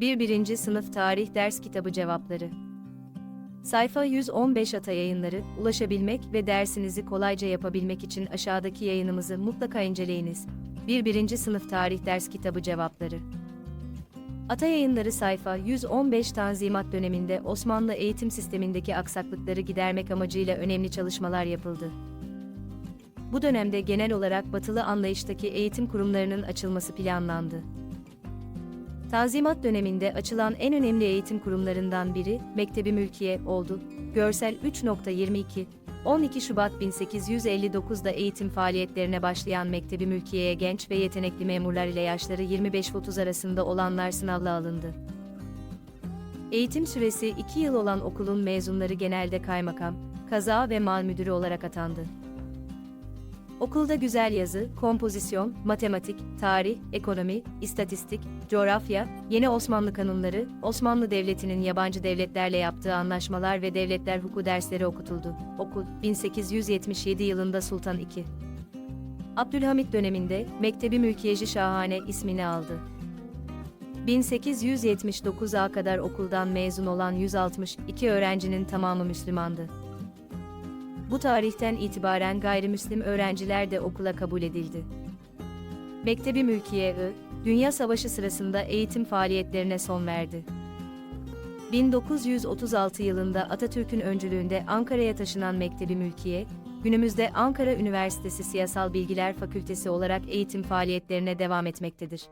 1. 1. Sınıf Tarih Ders Kitabı Cevapları Sayfa 115 Ata Yayınları, ulaşabilmek ve dersinizi kolayca yapabilmek için aşağıdaki yayınımızı mutlaka inceleyiniz. 1. 1. Sınıf Tarih Ders Kitabı Cevapları Ata Yayınları sayfa 115 Tanzimat döneminde Osmanlı eğitim sistemindeki aksaklıkları gidermek amacıyla önemli çalışmalar yapıldı. Bu dönemde genel olarak batılı anlayıştaki eğitim kurumlarının açılması planlandı. Tanzimat döneminde açılan en önemli eğitim kurumlarından biri Mektebi Mülkiye oldu. Görsel 3.22 12 Şubat 1859'da eğitim faaliyetlerine başlayan Mektebi Mülkiye'ye genç ve yetenekli memurlar ile yaşları 25-30 arasında olanlar sınavla alındı. Eğitim süresi 2 yıl olan okulun mezunları genelde kaymakam, kaza ve mal müdürü olarak atandı. Okulda güzel yazı, kompozisyon, matematik, tarih, ekonomi, istatistik, coğrafya, yeni Osmanlı kanunları, Osmanlı Devleti'nin yabancı devletlerle yaptığı anlaşmalar ve devletler hukuku dersleri okutuldu. Okul, 1877 yılında Sultan II. Abdülhamit döneminde Mektebi Mülkiyeci Şahane ismini aldı. 1879'a kadar okuldan mezun olan 162 öğrencinin tamamı Müslümandı. Bu tarihten itibaren gayrimüslim öğrenciler de okula kabul edildi. Mektebi Mülkiye I, Dünya Savaşı sırasında eğitim faaliyetlerine son verdi. 1936 yılında Atatürk'ün öncülüğünde Ankara'ya taşınan Mektebi Mülkiye, günümüzde Ankara Üniversitesi Siyasal Bilgiler Fakültesi olarak eğitim faaliyetlerine devam etmektedir.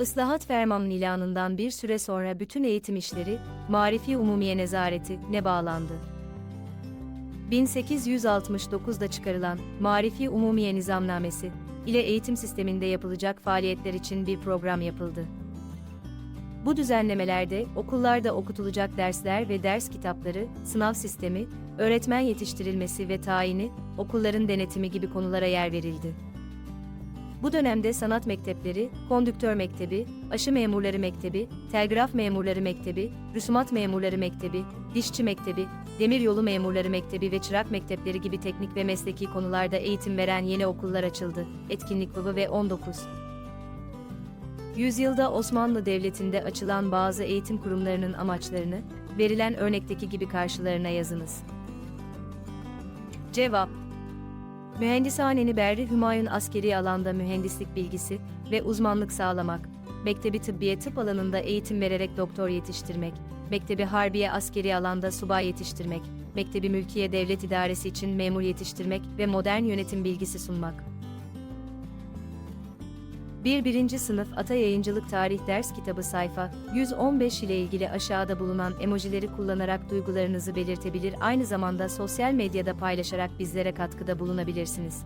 Islahat Fermanı ilanından bir süre sonra bütün eğitim işleri, Marifi Umumiye Nezareti ne bağlandı. 1869'da çıkarılan Marifi Umumiye Nizamnamesi ile eğitim sisteminde yapılacak faaliyetler için bir program yapıldı. Bu düzenlemelerde okullarda okutulacak dersler ve ders kitapları, sınav sistemi, öğretmen yetiştirilmesi ve tayini, okulların denetimi gibi konulara yer verildi. Bu dönemde sanat mektepleri, kondüktör mektebi, aşı memurları mektebi, telgraf memurları mektebi, rüsumat memurları mektebi, dişçi mektebi, demiryolu memurları mektebi ve çırak mektepleri gibi teknik ve mesleki konularda eğitim veren yeni okullar açıldı. Etkinlik Baba ve 19. Yüzyılda Osmanlı Devleti'nde açılan bazı eğitim kurumlarının amaçlarını, verilen örnekteki gibi karşılarına yazınız. Cevap Mühendishaneni Berri Hümayun askeri alanda mühendislik bilgisi ve uzmanlık sağlamak, Mektebi Tıbbiye tıp alanında eğitim vererek doktor yetiştirmek, Mektebi Harbiye askeri alanda subay yetiştirmek, Mektebi Mülkiye Devlet İdaresi için memur yetiştirmek ve modern yönetim bilgisi sunmak. 1. 1. Sınıf Ata Yayıncılık Tarih Ders Kitabı sayfa 115 ile ilgili aşağıda bulunan emojileri kullanarak duygularınızı belirtebilir aynı zamanda sosyal medyada paylaşarak bizlere katkıda bulunabilirsiniz.